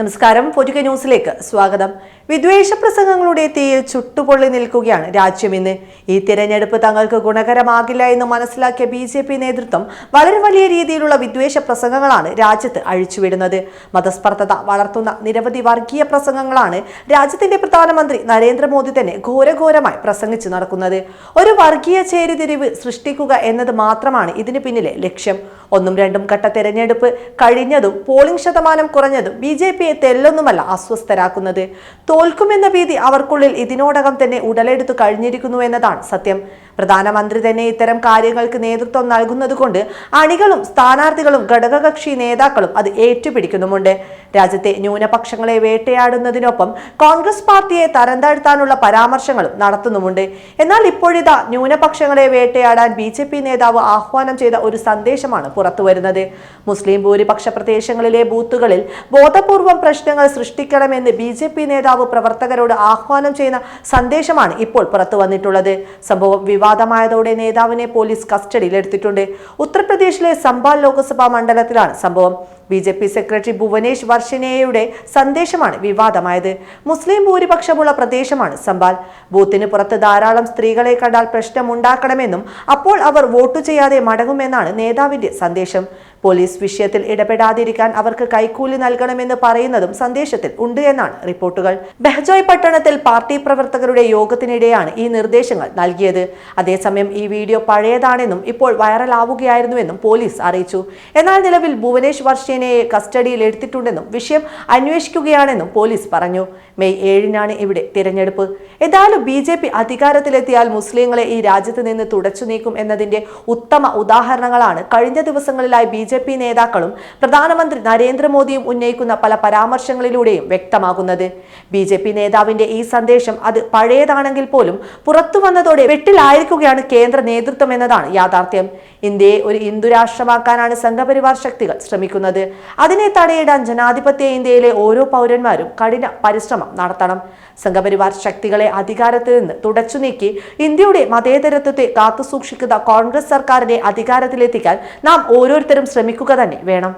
നമസ്കാരം. പൊതുക ന്യൂസിലേക്ക് സ്വാഗതം. വിദ്വേഷ പ്രസംഗങ്ങളുടെ തീയിൽ ചുട്ടുപൊള്ളി നിൽക്കുകയാണ് രാജ്യം ഇന്ന്. ഈ തിരഞ്ഞെടുപ്പ് തങ്ങൾക്ക് ഗുണകരമാകില്ല എന്ന് മനസ്സിലാക്കിയ ബി ജെ പി നേതൃത്വം വളരെ വലിയ രീതിയിലുള്ള വിദ്വേഷ പ്രസംഗങ്ങളാണ് രാജ്യത്ത് അഴിച്ചുവിടുന്നത്. മതസ്പർദ്ധത വളർത്തുന്ന നിരവധി വർഗീയ പ്രസംഗങ്ങളാണ് രാജ്യത്തിന്റെ പ്രധാനമന്ത്രി നരേന്ദ്രമോദി തന്നെ ഘോരഘോരമായി പ്രസംഗിച്ചു നടക്കുന്നത്. ഒരു വർഗീയ ചേരിതിരിവ് സൃഷ്ടിക്കുക എന്നത് മാത്രമാണ് ഇതിന് പിന്നിലെ ലക്ഷ്യം. ഒന്നും രണ്ടും ഘട്ട തെരഞ്ഞെടുപ്പ് കഴിഞ്ഞതും പോളിംഗ് ശതമാനം കുറഞ്ഞതും ബി ജെ പിയെ തെല്ലൊന്നുമല്ല അസ്വസ്ഥരാക്കുന്നത്. തോൽക്കുമെന്ന ഭീതി അവർക്കുള്ളിൽ ഇതിനോടകം തന്നെ ഉടലെടുത്തു കഴിഞ്ഞിരിക്കുന്നു എന്നതാണ് സത്യം. പ്രധാനമന്ത്രി തന്നെ ഇത്തരം കാര്യങ്ങൾക്ക് നേതൃത്വം നൽകുന്നതുകൊണ്ട് അണികളും സ്ഥാനാർത്ഥികളും ഘടകകക്ഷി നേതാക്കളും അത് ഏറ്റുപിടിക്കുന്നുമുണ്ട്. രാജ്യത്തെ ന്യൂനപക്ഷങ്ങളെ വേട്ടയാടുന്നതിനൊപ്പം കോൺഗ്രസ് പാർട്ടിയെ തരംതാഴ്ത്താനുള്ള പരാമർശങ്ങളും നടത്തുന്നുമുണ്ട്. എന്നാൽ ഇപ്പോഴിതാ ന്യൂനപക്ഷങ്ങളെ വേട്ടയാടാൻ ബി ജെ പി നേതാവ് ആഹ്വാനം ചെയ്ത ഒരു സന്ദേശമാണ് പുറത്തുവരുന്നത്. മുസ്ലിം ഭൂരിപക്ഷ പ്രദേശങ്ങളിലെ ബൂത്തുകളിൽ ബോധപൂർവം പ്രശ്നങ്ങൾ സൃഷ്ടിക്കണമെന്ന് ബി ജെ പി നേതാവ് പ്രവർത്തകരോട് ആഹ്വാനം ചെയ്യുന്ന സന്ദേശമാണ് ഇപ്പോൾ പുറത്തു വന്നിട്ടുള്ളത് സംഭവം വിവാദമായതോടെ നേതാവിനെ പോലീസ് കസ്റ്റഡിയിലെടുത്തിട്ടുണ്ട് ഉത്തർപ്രദേശിലെ സംബാൽ ലോക്സഭാ മണ്ഡലത്തിലാണ് സംഭവം. B J P secretary Bhuvanesh വർഷനേയുടെ സന്ദേശമാണ് വിവാദമായത്. മുസ്ലിം ഭൂരിപക്ഷമുള്ള പ്രദേശമാണ് സംബാൽ. ബൂത്തിന് പുറത്ത് ധാരാളം സ്ത്രീകളെ കണ്ടാൽ പ്രശ്നമുണ്ടാക്കണമെന്നും അപ്പോൾ അവർ വോട്ടു ചെയ്യാതെ മടങ്ങുമെന്നാണ് നേതാവിന്റെ സന്ദേശം. പോലീസ് വിഷയത്തിൽ ഇടപെടാതിരിക്കാൻ അവർക്ക് കൈക്കൂലി നൽകണമെന്ന് പറയുന്നതും സന്ദേശത്തിൽ ഉണ്ട് എന്നാണ് റിപ്പോർട്ടുകൾ. ബെഹ്ജോയ് പട്ടണത്തിൽ പാർട്ടി പ്രവർത്തകരുടെ യോഗത്തിനിടെയാണ് ഈ നിർദ്ദേശങ്ങൾ നൽകിയത്. അതേസമയം ഈ വീഡിയോ പഴയതാണെന്നും ഇപ്പോൾ വൈറലാവുകയായിരുന്നുവെന്നും പോലീസ് അറിയിച്ചു. എന്നാൽ നിലവിൽ ഭുവനേഷ് വർഷേനയെ കസ്റ്റഡിയിൽ എടുത്തിട്ടുണ്ടെന്നും വിഷയം അന്വേഷിക്കുകയാണെന്നും പോലീസ് പറഞ്ഞു. മെയ് ഏഴിനാണ് ഇവിടെ തിരഞ്ഞെടുപ്പ്. ഏതായാലും ബി ജെ പി അധികാരത്തിലെത്തിയാൽ മുസ്ലിങ്ങളെ ഈ രാജ്യത്ത് നിന്ന് തുടച്ചു നീക്കും എന്നതിന്റെ ഉത്തമ ഉദാഹരണങ്ങളാണ് കഴിഞ്ഞ ദിവസങ്ങളിലായി ബി ജെ പി നേതാക്കളും പ്രധാനമന്ത്രി നരേന്ദ്രമോദിയും ഉന്നയിക്കുന്ന പല പരാമർശങ്ങളിലൂടെയും വ്യക്തമാകുന്നത്. ബി ജെ പി നേതാവിന്റെ ഈ സന്ദേശം അത് പഴയതാണെങ്കിൽ പോലും പുറത്തു വന്നതോടെ വെട്ടിലായിരിക്കുകയാണ് കേന്ദ്ര നേതൃത്വം എന്നതാണ് യാഥാർത്ഥ്യം. ഇന്ത്യയെ ഒരു ഹിന്ദുരാഷ്ട്രമാക്കാനാണ് സംഘപരിവാർ ശക്തികൾ ശ്രമിക്കുന്നത്. അതിനെ തടയിടാൻ ജനാധിപത്യ ഇന്ത്യയിലെ ഓരോ പൗരന്മാരും കഠിന പരിശ്രമം നടത്തണം. സംഘപരിവാർ ശക്തികളെ അധികാരത്തിൽ നിന്ന് തുടച്ചു നീക്കി ഇന്ത്യയുടെ മതേതരത്വത്തെ കാത്തുസൂക്ഷിക്കുന്ന കോൺഗ്രസ് സർക്കാരിനെ അധികാരത്തിലെത്തിക്കാൻ നാം ഓരോരുത്തരും ശ്രമിക്കുക തന്നെ വേണം